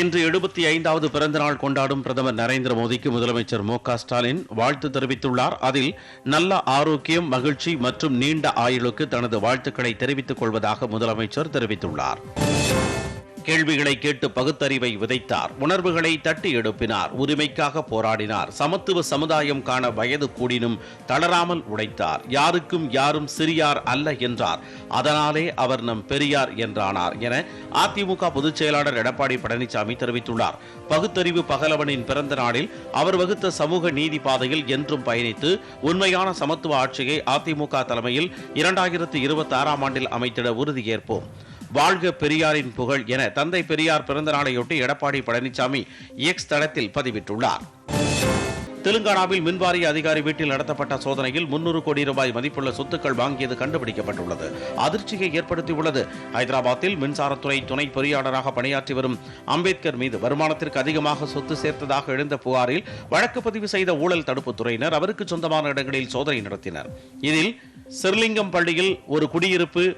இன்று எழுபத்தி ஐந்தாவது பிறந்தநாள் கொண்டாடும் பிரதமர் நரேந்திர மோடிக்கு முதலமைச்சர் மு க ஸ்டாலின் வாழ்த்து தெரிவித்துள்ளார். அதில் நல்ல ஆரோக்கியம் மகிழ்ச்சி மற்றும் நீண்ட ஆயுளுக்கு தனது வாழ்த்துக்களை தெரிவித்துக் கொள்வதாக முதலமைச்சர் தெரிவித்துள்ளார். கேள்விகளை கேட்டு பகுத்தறிவை விதைத்தார். உணர்வுகளை தட்டி எழுப்பினார். உரிமைக்காக போராடினார். சமத்துவ சமுதாயம் காண வயது கூடினும் தளராமல் உழைத்தார். யாருக்கும் யாரும் சிறியார் அல்ல என்றார். அதனாலே அவர் நம் பெரியார் என்றானார் என அதிமுக பொதுச் செயலாளர் எடப்பாடி பழனிசாமி தெரிவித்துள்ளார். பகுத்தறிவு பகலவனின் பிறந்த நாளில் அவர் வகுத்த சமூக நீதி பாதையில் என்றும் பயணித்து உண்மையான சமத்துவ ஆட்சியை அதிமுக தலைமையில் இரண்டாயிரத்து இருபத்தி ஆறாம் ஆண்டில் அமைத்திட உறுதியேற்போம். வாழ்க பெரியாரின் புகழ் என தந்தை பெரியார் பிறந்த நாளையொட்டி எடப்பாடி பழனிசாமி எக்ஸ் தளத்தில் பதிவிட்டுள்ளார். தெலுங்கானாவில் மின்வாரிய அதிகாரி வீட்டில் நடத்தப்பட்ட சோதனையில் முன்னூறு கோடி ரூபாய் மதிப்புள்ள சொத்துக்கள் வாங்கியது கண்டுபிடிக்கப்பட்டுள்ளது. அதிர்ச்சியை ஏற்படுத்தியுள்ளது. ஹைதராபாத்தில் மின்சாரத்துறை துணை பொறியாளராக பணியாற்றி வரும் அம்பேத்கர் மீது வருமானத்திற்கு அதிகமாக சொத்து சேர்த்ததாக எழுந்த புகாரில் வழக்கு பதிவு செய்த ஊழல் தடுப்புத்துறையினர் அவருக்கு சொந்தமான இடங்களில் சோதனை நடத்தினர். இதில் சிர்லிங்கம் பள்ளியில் ஒரு குடியிருப்பு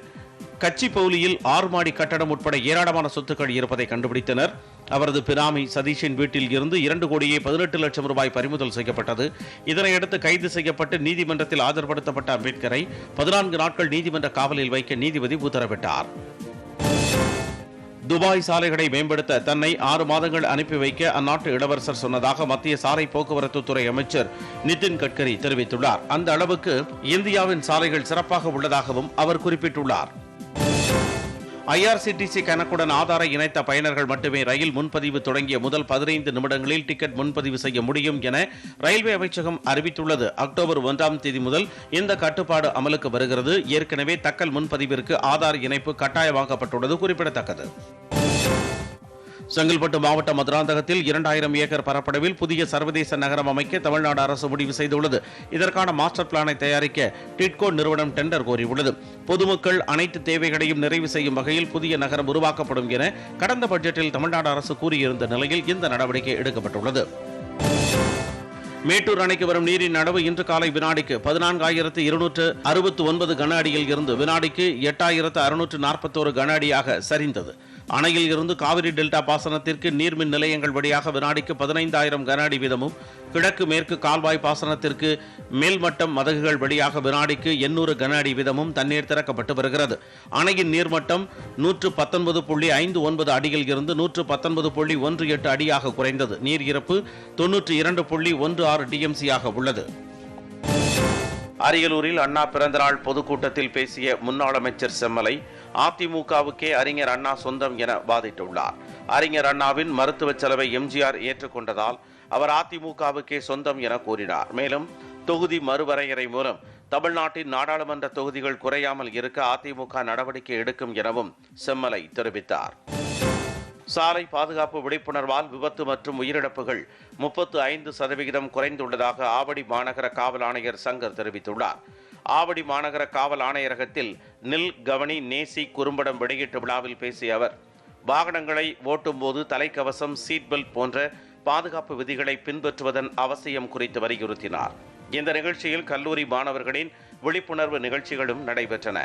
கச்சி பவுலியில் ஆறு மாடி கட்டடம் உட்பட ஏராளமான சொத்துக்கள் இருப்பதை கண்டுபிடித்தனர். அவரது பினாமி சதீஷின் வீட்டில் இருந்து இரண்டு கோடியே பதினெட்டு லட்சம் ரூபாய் பறிமுதல் செய்யப்பட்டது. இதனையடுத்து கைது செய்யப்பட்டு நீதிமன்றத்தில் ஆஜர்படுத்தப்பட்ட அம்பேத்கரை பதினான்கு நாட்கள் நீதிமன்ற காவலில் வைக்க நீதிபதி உத்தரவிட்டார். துபாய் சாலைகளை மேம்படுத்த தன்னை ஆறு மாதங்கள் அனுப்பி வைக்க அந்நாட்டு இளவரசர் சொன்னதாக மத்திய சாலை போக்குவரத்து துறை அமைச்சர் நிதின் கட்கரி தெரிவித்துள்ளார். அந்த அளவுக்கு இந்தியாவின் சாலைகள் சிறப்பாக உள்ளதாகவும் அவர் குறிப்பிட்டுள்ளார். ஐஆர்சிடிசி கணக்குடன் ஆதாரை இணைத்த பயனர்கள் மட்டுமே ரயில் முன்பதிவு தொடங்கிய முதல் பதினைந்து நிமிடங்களில் டிக்கெட் முன்பதிவு செய்ய முடியும் என ரயில்வே அமைச்சகம் அறிவித்துள்ளது. அக்டோபர் ஒன்றாம் தேதி முதல் இந்த கட்டுப்பாடு அமலுக்கு வருகிறது. ஏற்கனவே தக்கல் முன்பதிவிற்கு ஆதார் இணைப்பு கட்டாயமாக்கப்பட்டுள்ளது குறிப்பிடத்தக்கது. செங்கல்பட்டு மாவட்ட மதுராந்தகத்தில் இரண்டாயிரம் ஏக்கர் பரப்பளவில் புதிய சர்வதேச நகரம் அமைக்க தமிழ்நாடு அரசு முடிவு செய்துள்ளது. இதற்கான மாஸ்டர் பிளானை தயாரிக்க டிட்கோ நிறுவனம் டெண்டர் கோரியுள்ளது. பொதுமக்கள் அனைத்து தேவைகளையும் நிறைவு செய்யும் வகையில் புதிய நகரம் உருவாக்கப்படும் என கடந்த பட்ஜெட்டில் தமிழ்நாடு அரசு கூறியிருந்த நிலையில் இந்த நடவடிக்கை எடுக்கப்பட்டுள்ளது. மேட்டூர் அணைக்கு வரும் நீரின் அளவு இன்று காலை வினாடிக்கு பதினான்காயிரத்து இருநூற்று அறுபத்து ஒன்பது கன அடியில் இருந்து வினாடிக்கு எட்டாயிரத்து அறுநூற்று நாற்பத்தோரு கன அடியாக சரிந்தது. அணையில் இருந்து காவிரி டெல்டா பாசனத்திற்கு நீர்மின் நிலையங்கள் வழியாக வினாடிக்கு பதினைந்தாயிரம் கன அடி வீதமும் கிழக்கு மேற்கு கால்வாய் பாசனத்திற்கு மேல்மட்டம் மதகுகள் வழியாக வினாடிக்கு எண்ணூறு கன அடி வீதமும் தண்ணீர் திறக்கப்பட்டு வருகிறது. அணையின் நீர்மட்டம் நூற்று பத்தொன்பது புள்ளி ஐந்து ஒன்பது அடியில் இருந்து நூற்று பத்தொன்பது புள்ளி ஒன்று எட்டு அடியாக குறைந்தது. நீர் இருப்பு தொன்னூற்றி இரண்டு புள்ளி ஒன்று ஆறு டிஎம்சியாக உள்ளது. அரியலூரில் அண்ணா பிறந்தநாள் பொதுக்கூட்டத்தில் பேசிய முன்னாள் அமைச்சர் செம்மலை அதிமுகவுக்கே அறிஞர் அண்ணா சொந்தம் என வாதிட்டுள்ளார். அறிஞர் அண்ணாவின் மருத்துவ செலவை எம்ஜிஆர் ஏற்றுக்கொண்டதால் அவர் அதிமுகவுக்கே சொந்தம் என கூறினார். மேலும் தொகுதி மறுவரையறை மூலம் தமிழ்நாட்டின் நாடாளுமன்ற தொகுதிகள் குறையாமல் இருக்க அதிமுக நடவடிக்கை எடுக்கும் எனவும் செம்மலை தெரிவித்தார். சாலை பாதுகாப்பு விழிப்புணர்வால் விபத்து மற்றும் உயிரிழப்புகள் முப்பத்து ஐந்து சதவிகிதம் குறைந்துள்ளதாக ஆவடி மாநகர காவல் ஆணையர் சங்கர் தெரிவித்துள்ளார். ஆவடி மாநகர காவல் ஆணையரகத்தில் நில் கவனி நேசி குறும்படம் வெளியீட்டு விழாவில் பேசிய அவர் வாகனங்களை ஓட்டும்போது தலைக்கவசம் சீட் பெல்ட் போன்ற பாதுகாப்பு விதிகளை பின்பற்றுவதன் அவசியம் குறித்து வலியுறுத்தினார். இந்த நிகழ்ச்சியில் கல்லூரி மாணவர்களின் விழிப்புணர்வு நிகழ்ச்சிகளும் நடைபெற்றன.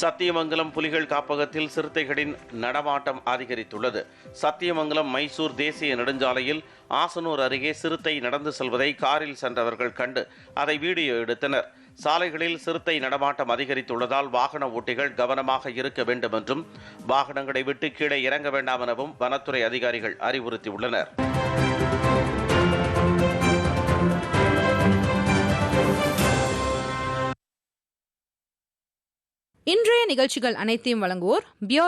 சத்தியமங்கலம் புலிகள் காப்பகத்தில் சிறுத்தைகளின் நடமாட்டம் அதிகரித்துள்ளது. சத்தியமங்கலம் மைசூர் தேசிய நெடுஞ்சாலையில் ஆசனூர் அருகே சிறுத்தை நடந்து செல்வதை காரில் சென்றவர்கள் கண்டு அதை வீடியோ எடுத்தனர். சாலைகளில் சிறுத்தை நடமாட்டம் அதிகரித்துள்ளதால் வாகன ஓட்டிகள் கவனமாக இருக்க வேண்டும் என்றும் வாகனங்களை விட்டு கீழே இறங்க வேண்டாம் எனவும் வனத்துறை அதிகாரிகள் அறிவுறுத்தியுள்ளனர். இன்றைய நிகழ்ச்சிகள் அனைத்தையும் வழங்குவோர் பியோர்